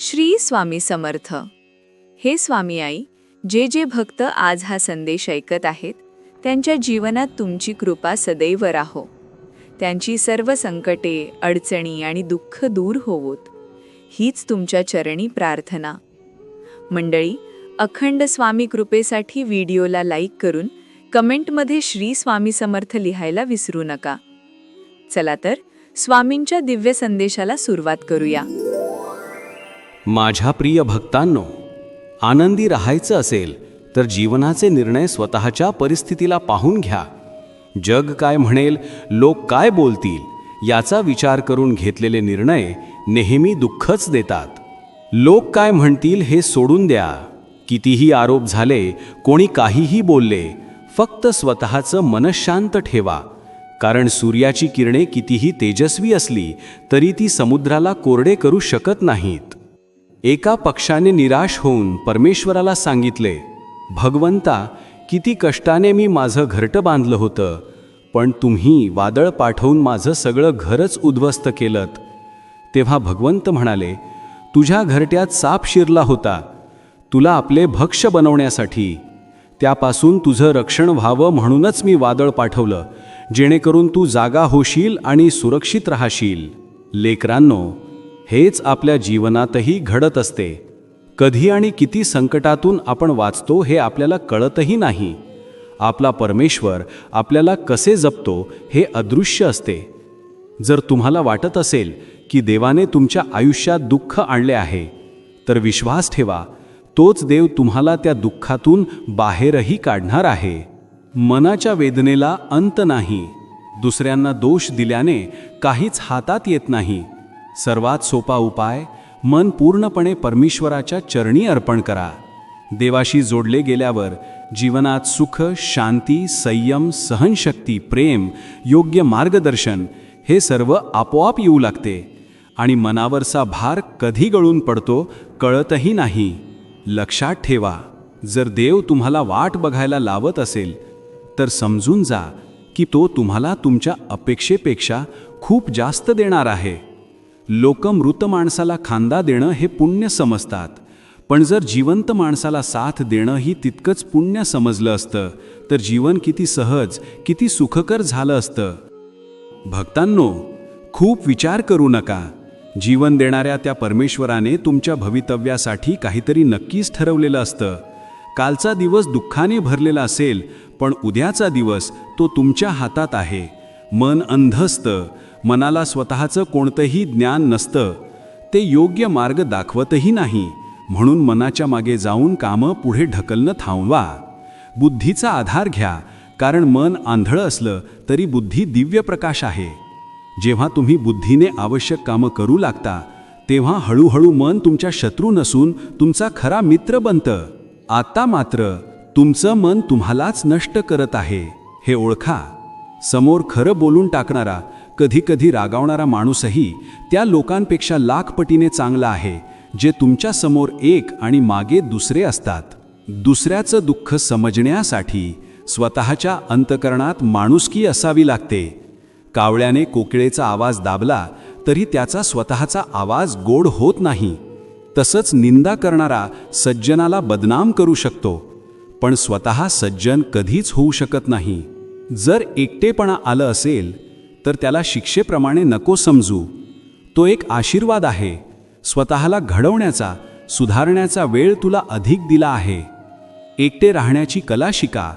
श्री स्वामी समर्थ. हे स्वामी आई जे जे भक्त आज हा संदेश ऐकत आहेत त्यांच्या जीवनात तुमची कृपा सदैव राहो. त्यांची सर्व संकटे अडचणी आणि दुःख दूर होवोत. हीच तुमच्या चरणी प्रार्थना. मंडळी अखंड स्वामी कृपेसाठी व्हिडिओला लाईक करून कमेंटमध्ये श्री स्वामी समर्थ लिहायला विसरू नका. चला तर स्वामींच्या दिव्य संदेशाला सुरुवात करूया. माझ्या प्रिय भक्तांनो आनंदी राहायचं असेल तर जीवनाचे निर्णय स्वतःच्या परिस्थितीला पाहून घ्या. जग काय म्हणेल लोक काय बोलतील याचा विचार करून घेतलेले निर्णय नेहमी दुःखच देतात. लोक काय म्हणतील हे सोडून द्या. कितीही आरोप झाले कोणी काहीही बोलले फक्त स्वतःचं मनशांत ठेवा. कारण सूर्याची किरणे कितीही तेजस्वी असली तरी ती समुद्राला कोरडे करू शकत नाहीत. एका पक्षाने निराश होऊन परमेश्वराला सांगितले भगवंता किती कष्टाने मी माझं घरटं बांधलं होतं पण तुम्ही वादळ पाठवून माझं सगळं घरच उद्ध्वस्त केलं तेव्हा भगवंत म्हणाले तुझ्या घरट्यात साप शिरला होता तुला आपले भक्ष्य बनवण्यासाठी. त्यापासून तुझं रक्षण व्हावं म्हणूनच मी वादळ पाठवलं जेणेकरून तू जागा होशील आणि सुरक्षित राहशील. लेकरांनो हेच आपल्या जीवनातही घडत असते. कधी आणि किती संकटातून आपण वाचतो हे आपल्याला कळतही नाही. आपला परमेश्वर आपल्याला कसे जपतो हे अदृश्य असते. जर तुम्हाला वाटत असेल की देवाने तुमच्या आयुष्यात दुःख आणले आहे तर विश्वास ठेवा तोच देव तुम्हाला त्या दुःखातून बाहेरही काढणार आहे. मनाच्या वेदनेला अंत नाही. दुसऱ्यांना दोष दिल्याने काहीच हातात येत नाही. सर्वात सोपा उपाय मन पूर्णपणे परमेश्वराच्या चरणी अर्पण करा. देवाशी जोडले गेल्यावर जीवनात सुख शांती संयम सहनशक्ती प्रेम योग्य मार्गदर्शन हे सर्व आपोआप येऊ लागते आणि मनावरचा भार कधी गळून पडतो कळतही नाही. लक्षात ठेवा जर देव तुम्हाला वाट बघायला लावत असेल तर समजून जा की तो तुम्हाला तुमच्या अपेक्षेपेक्षा खूप जास्त देणार आहे. लोक मृत माणसाला खांदा देणं हे पुण्य समजतात. पण जर जिवंत माणसाला साथ देणं ही तितकंच पुण्य समजलं असतं तर जीवन किती सहज किती सुखकर झालं असतं. भक्तांनो खूप विचार करू नका. जीवन देणाऱ्या त्या परमेश्वराने तुमच्या भवितव्यासाठी काहीतरी नक्कीच ठरवलेलं असतं. कालचा दिवस दुःखाने भरलेला असेल पण उद्याचा दिवस तो तुमच्या हातात आहे. मन अंधस्त मनाला स्वतःचं कोणतंही ज्ञान नसतं. ते योग्य मार्ग दाखवतही नाही. म्हणून मनाच्या मागे जाऊन कामं पुढे ढकलणं थांबवा. बुद्धीचा आधार घ्या. कारण मन आंधळं असलं तरी बुद्धी दिव्य प्रकाश आहे. जेव्हा तुम्ही बुद्धीने आवश्यक कामं करू लागता तेव्हा हळूहळू मन तुमच्या शत्रू नसून तुमचा खरा मित्र बनतं. आता मात्र तुमचं मन तुम्हालाच नष्ट करत आहे. हे ओळखा. समोर खरं बोलून टाकणारा कधीकधी रागावणारा माणूसही त्या लोकांपेक्षा लाखपटीने चांगला आहे जे तुमच्यासमोर एक आणि मागे दुसरे असतात. दुसऱ्याचं दुःख समजण्यासाठी स्वतःच्या अंतकरणात माणुसकी असावी लागते. कावळ्याने कोकिळेचा आवाज दाबला तरी त्याचा स्वतःचा आवाज गोड होत नाही. तसंच निंदा करणारा सज्जनाला बदनाम करू शकतो. पण स्वतः सज्जन कधीच होऊ शकत नाही. जर एकटेपणा आलं असेल तर त्याला शिक्षेप्रमाणे नको समजू. तो एक आशीर्वाद आहे. स्वतःला घडवण्याचा सुधारण्याचा वेळ तुला अधिक दिला आहे. एकटे राहण्याची कला शिका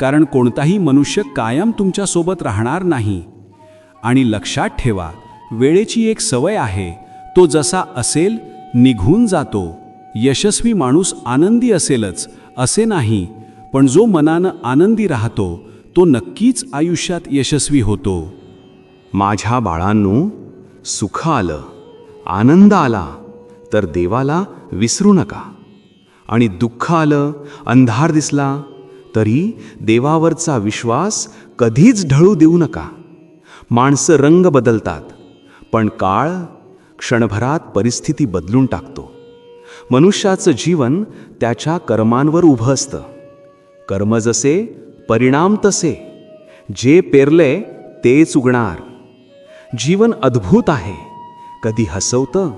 कारण कोणताही मनुष्य कायम तुमच्यासोबत राहणार नाही. आणि लक्षात ठेवा वेळेची एक सवय आहे. तो जसा असेल निघून जातो. यशस्वी माणूस आनंदी असेलच असे नाही. पण जो मनानं आनंदी राहतो तो नक्कीच आयुष्यात यशस्वी होतो. माझ्या बाळांनो सुख आलं आनंद आला तर देवाला विसरू नका. आणि दुःख आलं अंधार दिसला तरी देवावरचा विश्वास कधीच ढळू देऊ नका. माणसं रंग बदलतात पण काळ क्षणभरात परिस्थिती बदलून टाकतो. मनुष्याचं जीवन त्याच्या कर्मांवर उभं असतं. कर्म जसे परिणाम तसे. जे पेरले तेच उगणार. जीवन अद्भुत आहे. कधी हसवतं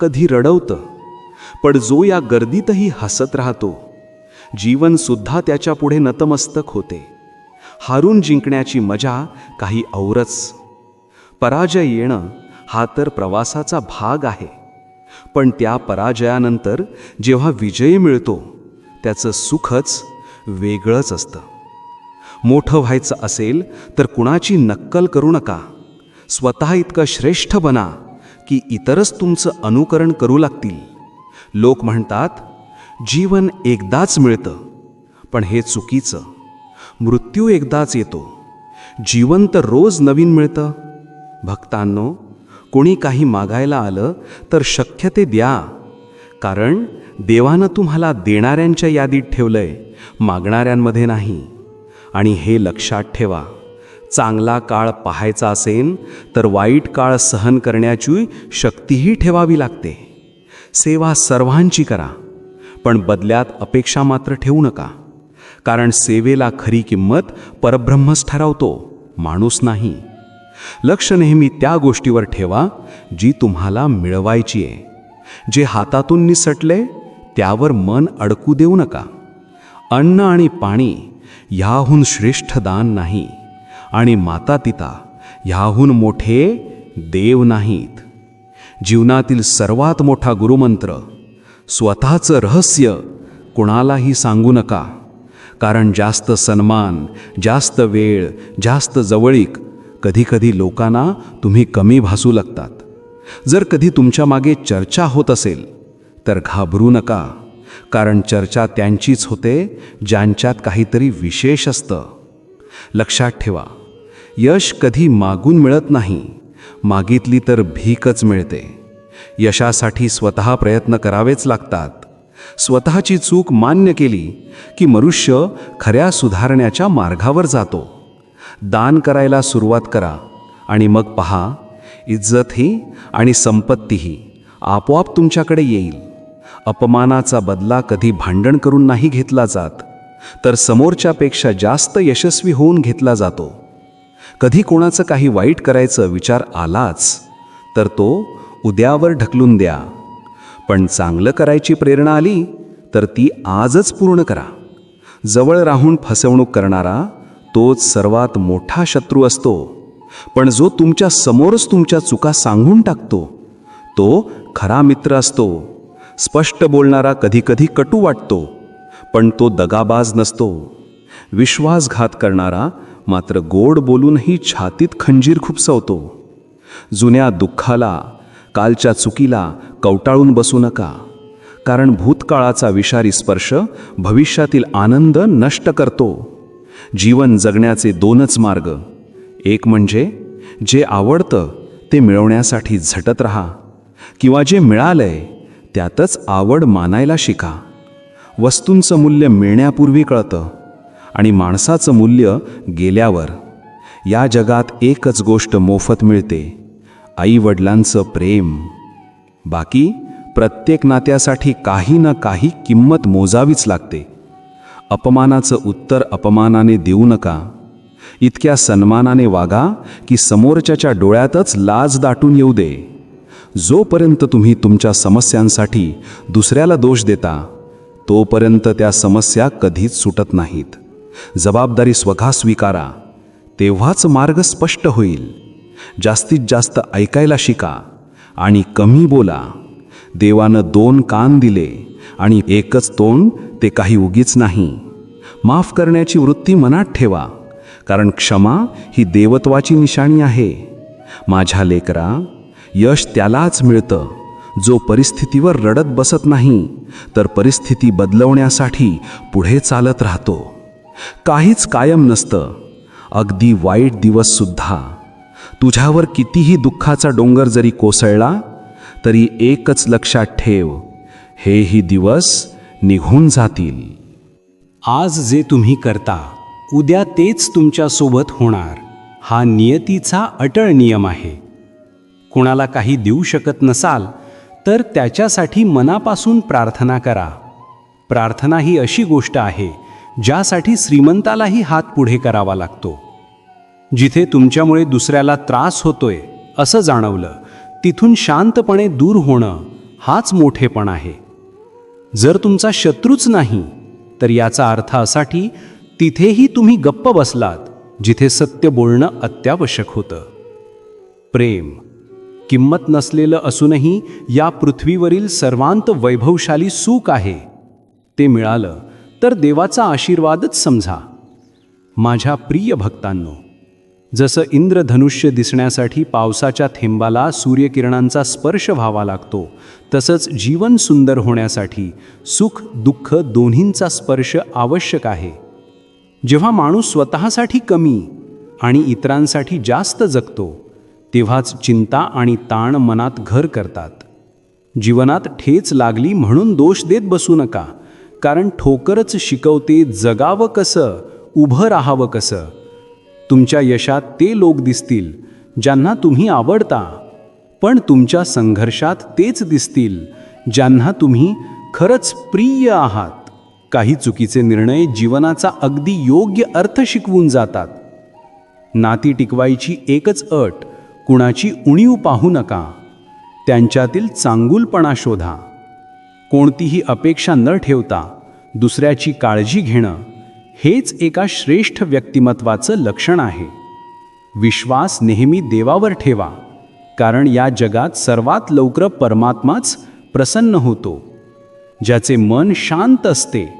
कधी रडवतं. पण जो या गर्दीतही हसत राहतो जीवनसुद्धा त्याच्यापुढे त्याच्या पुढे नतमस्तक होते. हारून जिंकण्याची मजा काही औरच. पराजय येणं हा तर प्रवासाचा भाग आहे. पण त्या पराजयानंतर जेव्हा विजय मिळतो त्याचं सुखच वेगळंच असतं. मोठं व्हायचं असेल तर कुणाची नक्कल करू नका. स्वतः इतकं श्रेष्ठ बना की इतरच तुमचं अनुकरण करू लागतील. लोक म्हणतात जीवन एकदाच मिळतं पण हे चुकीचं. मृत्यू एकदाच येतो. जीवन तर रोज नवीन मिळतं. भक्तांनो कोणी काही मागायला आलं तर शक्य ते द्या. कारण देवानं तुम्हाला देणाऱ्यांच्या यादीत ठेवलंय मागणाऱ्यांमध्ये नाही. आणि हे लक्षात ठेवा. चांगला काळ पाहायचा असेल तर वाईट काळ सहन करण्याची शक्तीही ठेवावी लागते. सेवा सर्वांची करा पण बदल्यात अपेक्षा मात्र ठेवू नका. कारण सेवेला खरी किंमत परब्रह्मच ठरवतो माणूस नाही. लक्ष नेहमी त्या गोष्टीवर ठेवा जी तुम्हाला मिळवायची आहे. जे हातातून निसटले त्यावर मन अडकू देऊ नका. अन्न आणि पाणी ह्याहून श्रेष्ठ दान नाही. आणि माता पिता ह्याहून मोठे देव नाहीत. जीवनातील सर्वात मोठा गुरुमंत्र स्वतःचं रहस्य कुणालाही सांगू नका. कारण जास्त सन्मान जास्त वेळ जास्त जवळीक कधीकधी लोकांना तुम्ही कमी भासू लागतात. जर कधी तुमच्या मागे चर्चा होत असेल तर घाबरू नका. कारण चर्चा त्यांचीच होते ज्यांच्यात काहीतरी विशेष असतं. लक्षात ठेवा यश कधी मागून मिळत नाही. मागितली तर भीकच मिळते. यशासाठी स्वतः प्रयत्न करावेच लागतात. स्वतःची चूक मान्य केली की मनुष्य खऱ्या सुधारण्याच्या मार्गावर जातो. दान करायला सुरुवात करा आणि मग पहा इज्जतही आणि संपत्तीही आपोआप तुमच्याकडे येईल. अपमानाचा बदला कधी भांडण करून नाही घेतला जात तर समोरच्यापेक्षा जास्त यशस्वी होऊन घेतला जातो. कधी कोणाचं काही वाईट करायचं विचार आलाच तर तो उद्यावर ढकलून द्या. पण चांगलं करायची प्रेरणा आली तर ती आजच पूर्ण करा. जवळ राहून फसवणूक करणारा तोच सर्वात मोठा शत्रू असतो. पण जो तुमच्या समोरच तुमच्या चुका सांगून टाकतो तो खरा मित्र असतो. स्पष्ट बोलणारा कधीकधी कटू वाटतो पण तो दगाबाज नसतो. विश्वासघात करणारा मात्र गोड बोलूनही छातीत खंजीर खुपसवतो. जुन्या दुःखाला कालच्या चुकीला कवटाळून बसू नका. कारण भूतकाळाचा विषारी स्पर्श भविष्यातील आनंद नष्ट करतो. जीवन जगण्याचे दोनच मार्ग. एक म्हणजे जे आवडतं ते मिळवण्यासाठी झटत राहा. किंवा जे मिळालंय त्यातच आवड मानायला शिका. वस्तूंचं मूल्य मिळण्यापूर्वी कळतं. आणि माणसाचं मूल्य गेल्यावर. या जगात एकच गोष्ट मोफत मिळते आई वडिलांचं प्रेम. बाकी प्रत्येक नात्यासाठी काही ना काही किंमत मोजावीच लागते. अपमानाचं उत्तर अपमानाने देऊ नका. इतक्या सन्मानाने वागा की समोरच्याच्या डोळ्यातच लाज दाटून येऊ दे. जोपर्यंत तुम्ही तुमच्या समस्यांसाठी दुसऱ्याला दोष देता तोपर्यंत त्या समस्या कधीच सुटत नाहीत. जबाबदारी स्वतः स्वीकारा तेव्हाच मार्ग स्पष्ट होईल. जास्तीत जास्त ऐकायला शिका आणि कमी बोला. देवानं दोन कान दिले आणि एकच तोंड ते काही उगीच नाही. माफ करण्याची वृत्ती मनात ठेवा कारण क्षमा ही देवत्वाची निशाणी आहे. माझ्या लेकरा यश त्यालाच मिळतं. जो परिस्थितीवर रडत बसत नाही तर परिस्थिती बदलवण्यासाठी पुढे चालत राहतो. काहीच कायम नसतं. अगदी वाईट दिवससुद्धा तुझ्यावर कितीही दुःखाचा डोंगर जरी कोसळला तरी एकच लक्षात ठेव हेही दिवस निघून जातील. आज जे तुम्ही करता उद्या तेच तुमच्यासोबत होणार. हा नियतीचा अटळ नियम आहे. कुणाला काही देऊ शकत नसाल तर त्याच्यासाठी मनापासून प्रार्थना करा. प्रार्थना ही अशी गोष्ट आहे ज्यासाठी श्रीमंतालाही हात पुढे करावा लागतो. जिथे तुमच्यामुळे दुसऱ्याला त्रास होतोय असं जाणवलं तिथून शांतपणे दूर होणं हाच मोठेपण आहे. जर तुमचा शत्रूच नाही तर याचा अर्थ असाठी तिथेही तुम्ही गप्प बसलात जिथे सत्य बोलणं अत्यावश्यक होतं. प्रेम. किंमत नसलेलं असूनही या पृथ्वीवरील सर्वांत वैभवशाली सुख आहे. ते मिळालं. तर देवाचा आशीर्वादच समजा माझ्या प्रिय भक्तांनो जसं इंद्रधनुष्य दिसण्यासाठी पावसाच्या थेंबाला सूर्यकिरणांचा स्पर्श व्हावा लागतो तसंच जीवन सुंदर होण्यासाठी सुख दुःख दोन्हींचा स्पर्श आवश्यक आहे. जेव्हा माणूस स्वतःसाठी कमी आणि इतरांसाठी जास्त जगतो तेव्हाच चिंता आणि ताण मनात घर करतात. जीवनात ठेच लागली म्हणून दोष देत बसू नका. कारण ठोकरच शिकवते जगावं कसं उभं राहावं कसं. तुमच्या यशात ते लोक दिसतील ज्यांना तुम्ही आवडता. पण तुमच्या संघर्षात तेच दिसतील ज्यांना तुम्ही खरंच प्रिय आहात. काही चुकीचे निर्णय जीवनाचा अगदी योग्य अर्थ शिकवून जातात. नाती टिकवायची एकच अट कुणाची उणीव पाहू नका. त्यांच्यातील चांगुलपणा शोधा. कोणतीही अपेक्षा न ठेवता दुसऱ्याची काळजी घेणं हेच एका श्रेष्ठ व्यक्तिमत्वाचं लक्षण आहे. विश्वास नेहमी देवावर ठेवा कारण या जगात सर्वात लवकर परमात्माच प्रसन्न होतो. ज्याचे मन शांत असते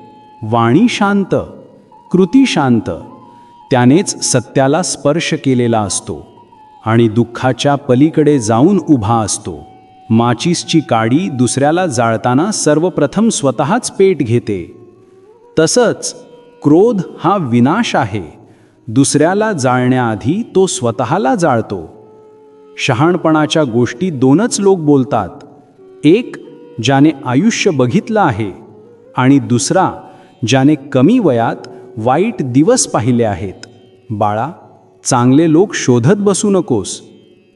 वाणी शांत कृती शांत त्यानेच सत्याला स्पर्श केलेला असतो आणि दुःखाच्या पलीकडे जाऊन उभा असतो. माचीसची काडी दुसऱ्याला जाळताना सर्वप्रथम स्वतःच पेट घेते. तसंच क्रोध हा विनाश आहे. दुसऱ्याला जाळण्याआधी तो स्वतःला जाळतो. शहाणपणाच्या गोष्टी दोनच लोक बोलतात. एक ज्याने आयुष्य बघितलं आहे आणि दुसरा ज्याने कमी वयात वाईट दिवस पाहिले आहेत. बाळा चांगले लोक शोधत बसू नकोस.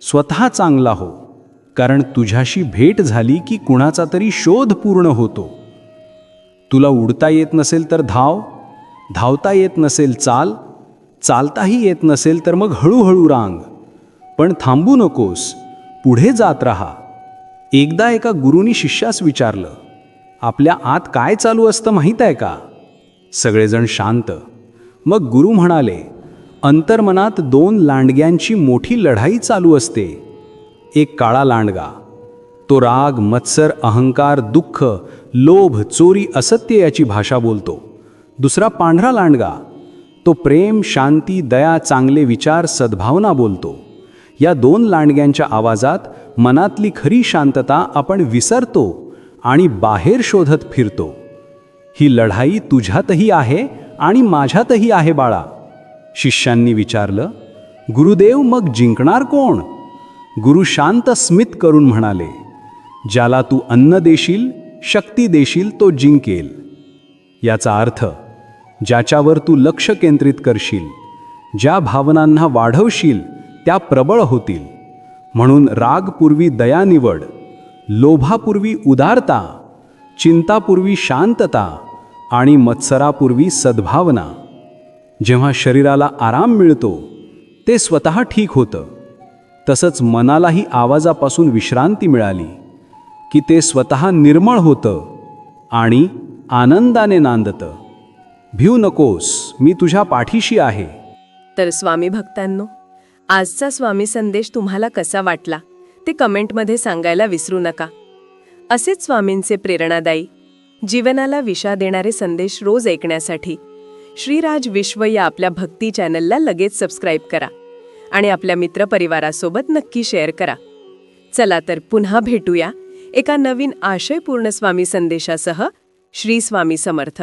स्वतः चांगला हो. कारण तुझ्याशी भेट झाली की कुणाचा तरी शोध पूर्ण होतो. तुला उडता येत नसेल तर धाव धावता येत नसेल चाल चालताही येत नसेल तर मग हळूहळू रांग. पण थांबू नकोस पुढे जात राहा. एकदा एका गुरुनी शिष्यास विचारलं आपल्या आत काय चालू असतं माहीत आहे का? सगळेजण शांत. मग गुरु म्हणाले अंतर्मनात दोन लांडग्यांची मोठी लढाई चालू असते. एक काळा लांडगा. तो राग मत्सर अहंकार दुःख लोभ चोरी असत्य याची भाषा बोलतो. दुसरा पांढरा लांडगा. तो प्रेम शांती दया चांगले विचार सद्भावना बोलतो. या दोन लांडग्यांच्या आवाजात मनातली खरी शांतता आपण विसरतो आणि बाहेर शोधत फिरतो. ही लढाई तुझ्यातही आहे आणि माझ्यातही आहे बाळा. शिष्यांनी विचारलं गुरुदेव मग जिंकणार कोण? गुरु शांत स्मित करून म्हणाले ज्याला तू अन्न देशील शक्ती देशील तो जिंकेल. याचा अर्थ ज्याच्यावर तू लक्ष केंद्रित करशील ज्या भावनांना वाढवशील त्या प्रबळ होतील. म्हणून रागपूर्वी दया निवड लोभापूर्वी उदारता चिंतापूर्वी शांतता आणि मत्सरापूर्वी सद्भावना. जेव्हा शरीराला आराम मिळतो ते स्वतः ठीक होतं. तसंच मनालाही आवाजापासून विश्रांती मिळाली की ते स्वतः निर्मळ होतं आणि आनंदाने नांदतं. भिऊ नकोस मी तुझ्या पाठीशी आहे. तर स्वामी भक्तांनो आजचा स्वामी संदेश तुम्हाला कसा वाटला ते कमेंटमध्ये सांगायला विसरू नका. असेच स्वामींचे प्रेरणादायी जीवनाला विशा देणारे संदेश रोज ऐकण्यासाठी श्रीराज विश्व या आपल्या भक्ती चॅनलला लगेच सबस्क्राईब करा. आणि आपल्या मित्रपरिवारासोबत नक्की शेअर करा. चला तर पुन्हा भेटूया एका नवीन आशयपूर्ण स्वामी संदेशासह श्री स्वामी समर्थ.